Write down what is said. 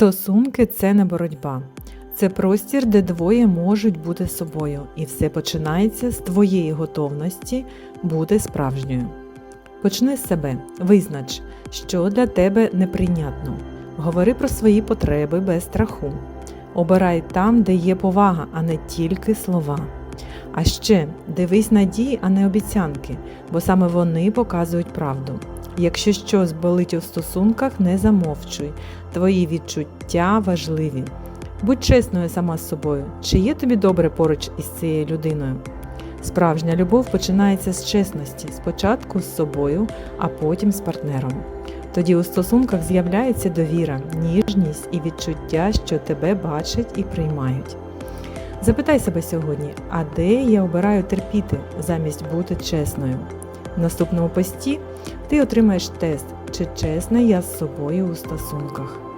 Стосунки це не боротьба. Це простір, де двоє можуть бути собою, і все починається з твоєї готовності бути справжньою. Почни з себе, визнач, що для тебе неприйнятно. Говори про свої потреби без страху. Обирай там, де є повага, а не тільки слова. А ще дивись на дії, а не обіцянки, бо саме вони показують правду. Якщо щось болить у стосунках, не замовчуй. Твої відчуття важливі. Будь чесною сама з собою, чи є тобі добре поруч із цією людиною. Справжня любов починається з чесності, спочатку з собою, а потім з партнером. Тоді у стосунках з'являється довіра, ніжність і відчуття, що тебе бачать і приймають. Запитай себе сьогодні, а де я обираю терпіти замість бути чесною? В наступному пості ти отримаєш тест, чи чесна я з собою у стосунках.